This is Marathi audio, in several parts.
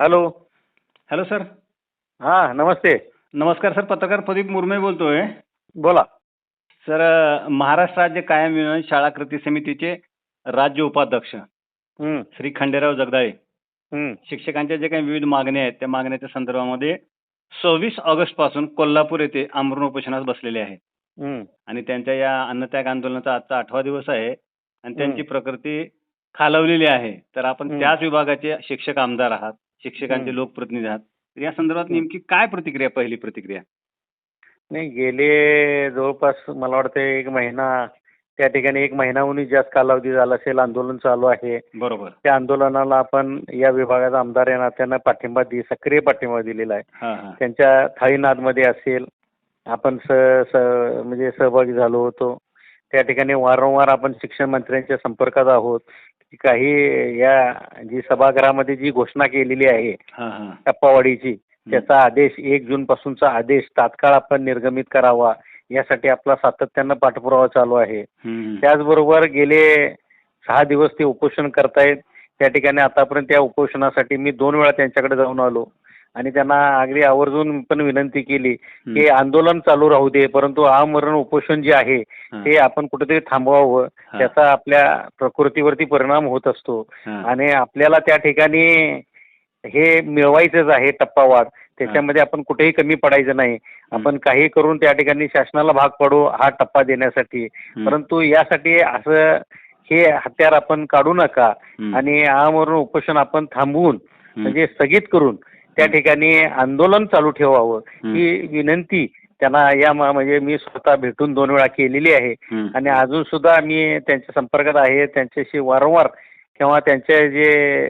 हॅलो. Hello sir. हां नमस्ते. नमस्कार सर. पत्रकार प्रदीप मुरमे बोलतोय. बोला. सर महाराष्ट्र राज्य कायम विनोद शाळा कृती समितीचे राज्य उपाध्यक्ष हं, श्री खंडेराव जगदाळे. हं, शिक्षकांच्या जे काही विविध मागण्या आहेत त्या मागण्याच्या संदर्भामध्ये सव्वीस ऑगस्टपासून कोल्हापूर येथे आमरण उपोषणास बसलेले आहेत. हं. आणि त्यांच्या या अन्नत्याग आंदोलनाचा आजचा आठवा दिवस आहे आणि त्यांची हं. प्रकृती खालवलेली आहे. तर आपण हं. त्याच विभागाचे शिक्षक आमदार आहात. शिक्षकांचे. लोकप्रतिनिधी आहात. तर या संदर्भात. नेमकी काय प्रतिक्रिया पहिली प्रतिक्रिया? नाही गेले जवळपास मला वाटतं एक महिना त्या ठिकाणी एक महिनाहूनही जास्त कालावधी झाला असेल आंदोलन चालू आहे. बरोबर. त्या आंदोलनाला आपण या विभागाचा आमदार या नात्यानं पाठिंबा दि सक्रिय पाठिंबा दिलेला आहे. त्यांच्या थाईनाथमध्ये असेल आपण स म्हणजे सहभागी झालो होतो. त्या ठिकाणी वारंवार आपण शिक्षण मंत्र्यांच्या संपर्कात आहोत. काही या जी सभागृहामध्ये जी घोषणा केलेली आहे टप्पावाढीची त्याचा आदेश एक जून पासूनचा आदेश तात्काळ आपण निर्गमित करावा यासाठी आपला सातत्यानं पाठपुरावा चालू आहे. त्याचबरोबर गेले सहा दिवस ते उपोषण करतायत. त्या ठिकाणी आतापर्यंत त्या उपोषणासाठी मी दोन वेळा त्यांच्याकडे जाऊन आलो. आणि त्यांना अगदी आवर्जून पण विनंती केली की आंदोलन चालू राहू दे परंतु आमरण उपोषण जे आहे. ते आपण कुठेतरी थांबवावं. त्याचा आपल्या प्रकृतीवरती परिणाम होत असतो. आणि आपल्याला त्या ठिकाणी हे मिळवायचंच आहे टप्पावाढ त्याच्यामध्ये आपण कुठेही कमी पडायचं नाही आपण काही करून त्या ठिकाणी शासनाला भाग पडू हा टप्पा देण्यासाठी. परंतु यासाठी असं हे हत्यार आपण काढू नका. आणि आमरण उपोषण आपण थांबवून. म्हणजे स्थगित करून त्या ठिकाणी आंदोलन चालू ठेवावं. ही विनंती त्यांना या म्हणजे मी स्वतः भेटून दोन वेळा केलेली आहे. आणि अजून सुद्धा मी त्यांच्या संपर्कात आहे त्यांच्याशी वारंवार किंवा त्यांचे जे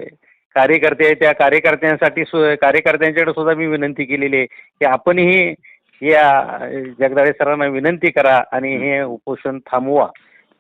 कार्यकर्ते आहेत त्या कार्यकर्त्यांसाठी कार्यकर्त्यांच्याकडे सुद्धा मी विनंती केलेली आहे की आपणही या जगदाळे सरांना विनंती करा आणि हे उपोषण थांबवा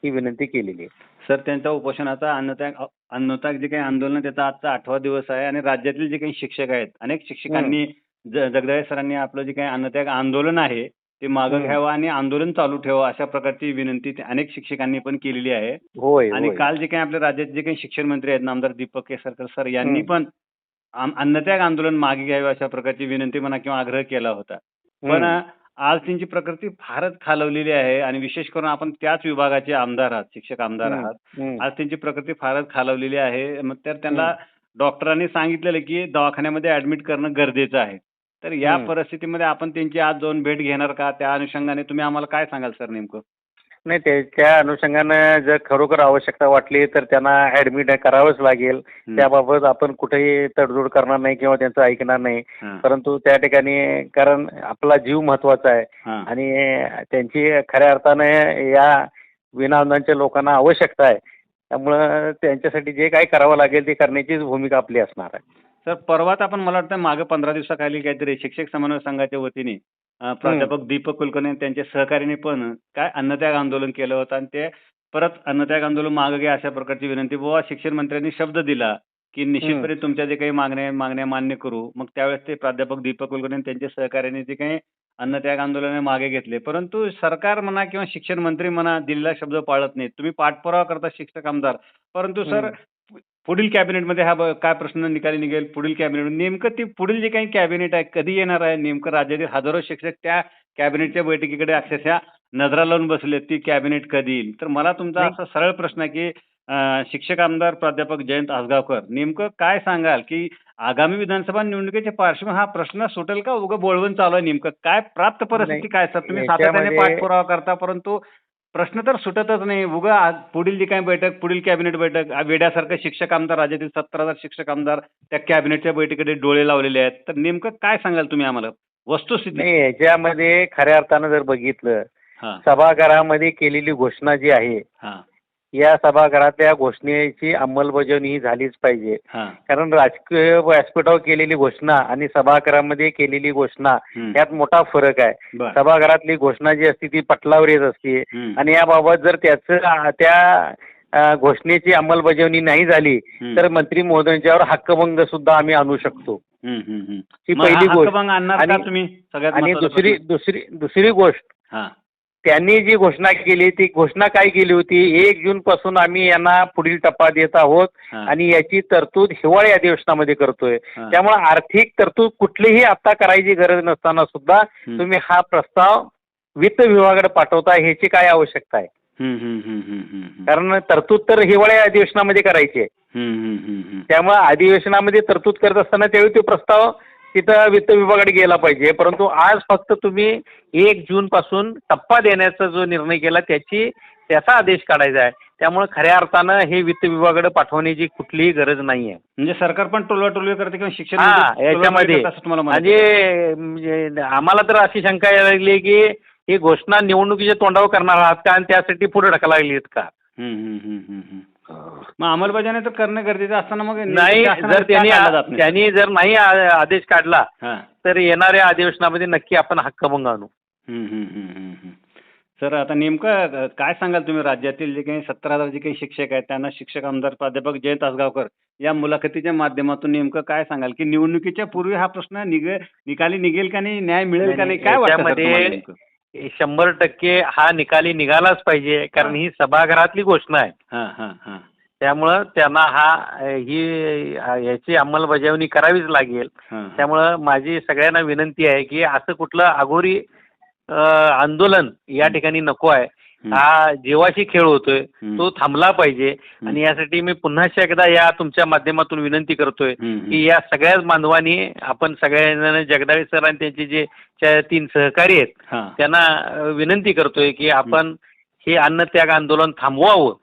ही विनंती केलेली आहे सर त्यांच्या उपोषणाचा अन्नत्याग अन्नत्याग जे काही आंदोलन आहे, त्याचा आजचा आठवा दिवस आहे आणि राज्यातील जे काही शिक्षक आहेत अनेक शिक्षकांनी ज- जगदाळे सरांनी आपलं जे काही अन्नत्याग आंदोलन आहे ते मागं हम्म. घ्यावं आणि आंदोलन चालू ठेवावं अशा प्रकारची विनंती ते अनेक शिक्षकांनी पण केलेली आहे होय आणि होय. काल जे काही आपल्या राज्यात जे काही शिक्षण मंत्री आहेत नामदार दीपक केसरकर सर यांनी हम्म. पण आम- अन्नत्याग आंदोलन मागे घ्यावे अशा प्रकारची विनंती म्हणा किंवा आग्रह केला होता पण. आज त्यांची प्रकृती फारच खालवलेली आहे आणि विशेष करून आपण त्याच विभागाचे आमदार आहात शिक्षक आमदार. आहात. आज त्यांची प्रकृती फारच खालवलेली आहे मग तर त्यांना. डॉक्टरांनी सांगितलेलं की दवाखान्यामध्ये ऍडमिट करणं गरजेचं आहे तर या. परिस्थितीमध्ये आपण त्यांची आज जाऊन भेट घेणार का त्या अनुषंगाने तुम्ही आम्हाला काय सांगाल सर नेमकं नाही ते त्या अनुषंगानं जर खरोखर आवश्यकता वाटली तर त्यांना ऍडमिट करावंच लागेल. त्याबाबत आपण कुठेही तडजोड करणार नाही किंवा त्यांचं ऐकणार नाही. परंतु त्या ठिकाणी कारण आपला जीव महत्त्वाचा आहे. आणि त्यांची खऱ्या अर्थानं या विनाअन्नाच्या लोकांना आवश्यकता आहे त्यामुळं त्यांच्यासाठी जे काही करावं लागेल ते करण्याचीच भूमिका आपली असणार आहे सर परवाच आपण मला वाटतं मागे पंधरा दिवसाखाली काहीतरी शिक्षक समन्वय संघाच्या वतीने प्राध्यापक दीपक कुलकर्णी आणि त्यांच्या सहकार्याने पण काय अन्नत्याग आंदोलन केलं होतं आणि ते परत अन्नत्याग आंदोलन मागे घ्या अशा प्रकारची विनंती. बुवा शिक्षण मंत्र्यांनी शब्द दिला की निश्चितपणे तुमच्या जे काही मागण्या मागण्या मान्य करू. मग त्यावेळेस ते प्राध्यापक दीपक कुलकर्णी आणि त्यांच्या सहकार्याने जे काही अन्नत्याग आंदोलन मागे घेतले. परंतु सरकार म्हणा किंवा शिक्षण मंत्री म्हणा दिलेला शब्द पाळत नाहीत. तुम्ही पाठपुरावा करता शिक्षक आमदार. परंतु सर पुढील कॅबिनेटमध्ये हा ब- काय प्रश्न निकाली निघेल? पुढील कॅबिनेट नेमकं ती पुढील जे काही कॅबिनेट आहे कधी येणार आहे? नेमकं राज्यातील हजारो शिक्षक त्या कॅबिनेटच्या बैठकीकडे अक्षरशः नजरा लावून बसले ती कॅबिनेट कधी येईल? तर मला तुमचा. असा सरळ प्रश्न आहे की अं, शिक्षक आमदार प्राध्यापक जयंत आसगावकर नेमकं काय सांगाल की आगामी विधानसभा निवडणुकीच्या पार्श्वभूमी हा प्रश्न सुटेल का? उगं बोळवून चालू आहे नेमकं. काय प्राप्त परिस्थिती. काय सर? तुम्ही सातत्याने याच्यामध्ये- पाठपुरावा करता परंतु प्रश्न तर सुटतच नाही. उगा आज पुढील जी काही बैठक पुढील कॅबिनेट बैठक वेड्यासारखं शिक्षक आमदार राज्यातील सत्तर हजार शिक्षक आमदार त्या कॅबिनेटच्या बैठकीकडे डोळे लावलेले आहेत. तर नेमकं काय सांगाल तुम्ही आम्हाला? वस्तुस्थिती. नाही याच्यामध्ये खऱ्या अर्थानं जर बघितलं हा. सभागृहामध्ये केलेली घोषणा जी आहे हा. या सभागृहातल्या घोषणेची अंमलबजावणी ही झालीच पाहिजे कारण राजकीय व्यासपीठावर केलेली घोषणा आणि सभागृहामध्ये केलेली घोषणा. यात मोठा फरक आहे सभागृहातली घोषणा जी असते ती पटलावर येत असते. आणि याबाबत जर त्याचं त्या घोषणेची अंमलबजावणी नाही झाली. तर मंत्री महोदयांच्यावर हक्कभंग सुद्धा आम्ही आणू शकतो. ही पहिली गोष्ट आणि- दुसरी. दुसरी दुसरी गोष्ट त्यांनी जी घोषणा केली ती घोषणा काय केली होती एक जून पासून आम्ही यांना पुढील टप्पा देत आहोत. आणि याची तरतूद हिवाळी अधिवेशनामध्ये करतोय. त्यामुळे आर्थिक तरतूद कुठलीही आता करायची गरज नसताना सुद्धा. तुम्ही हा प्रस्ताव वित्त विभागाकडे पाठवता ह्याची काय आवश्यकता आहे. कारण तरतूद तर हिवाळी अधिवेशनामध्ये करायची आहे. त्यामुळे अधिवेशनामध्ये तरतूद करत असताना त्यावेळी तो प्रस्ताव तिथं वित्त विभागाकडे गेला पाहिजे. परंतु आज फक्त तुम्ही एक जून पासून टप्पा देण्याचा जो निर्णय केला त्याची त्याचा आदेश काढायचा आहे. त्यामुळे खऱ्या अर्थानं हे वित्त विभागाकडे पाठवण्याची कुठलीही गरज नाही आहे म्हणजे सरकार पण टोलवा करते किंवा शिक्षण हा टोलवाटोलवी याच्यामध्ये. म्हणजे म्हणजे आम्हाला तर अशी शंका यायला लागली की ही घोषणा निवडणुकीच्या तोंडावर करणार आहात का? आणि त्यासाठी पुढे ढकला लागली आहेत का? हम्म, हम्म, हम्म, हम्म, हम्म. मग अंमलबजावणी तर करणं गरजेचं असताना मग नाही जर त्यांनी? त्यांनी जर नाही आदेश काढला. तर येणाऱ्या अधिवेशनामध्ये नक्की आपण हक्कभंग आणू हम्म, हम्म, हम्म, हम्म, हम्म. सर आता नेमकं काय सांगाल तुम्ही राज्यातील जे काही सत्तर हजार जे काही शिक्षक आहेत त्यांना शिक्षक आमदार प्राध्यापक जयंत आसगावकर या मुलाखतीच्या माध्यमातून नेमकं काय सांगाल की निवडणुकीच्या पूर्वी हा प्रश्न निघ निकाली निघेल का नाही न्याय मिळेल का नाही काय वाटतं हे शंभर टक्के हा निकाली निघालाच पाहिजे कारण हा. सभागृहातली घोषणा आहे हा हा हा त्यामुळं त्यांना हा ही याची अंमलबजावणी करावीच लागेल. त्यामुळं माझी सगळ्यांना विनंती आहे की असं कुठलं अघोरी आंदोलन या ठिकाणी नको आहे. हा जीवाशी खेळ होतोय. तो थांबला पाहिजे आणि यासाठी मी पुन्हा एकदा या तुमच्या माध्यमातून विनंती करतोय की या सगळ्याच बांधवांनी आपण सगळ्यांना जगदाळे सर आणि त्यांचे जे तीन सहकारी आहेत. त्यांना विनंती करतोय की आपण हे अन्नत्याग आंदोलन थांबवावं.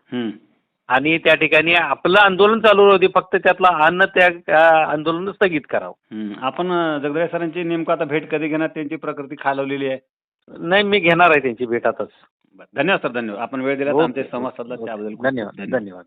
आणि त्या ठिकाणी आपलं आंदोलन चालू होते फक्त त्यातलं अन्नत्याग अ, आंदोलन स्थगित करावं. आपण जगदाळे सरांची नेमकं आता भेट कधी घेणार त्यांची प्रकृती खालवलेली आहे नाही मी घेणार आहे त्यांची भेट आताच. धन्यवाद सर धन्यवाद. आपण वेळ दिला आमचे संवाद साधला. त्याबद्दल धन्यवाद. धन्यवाद.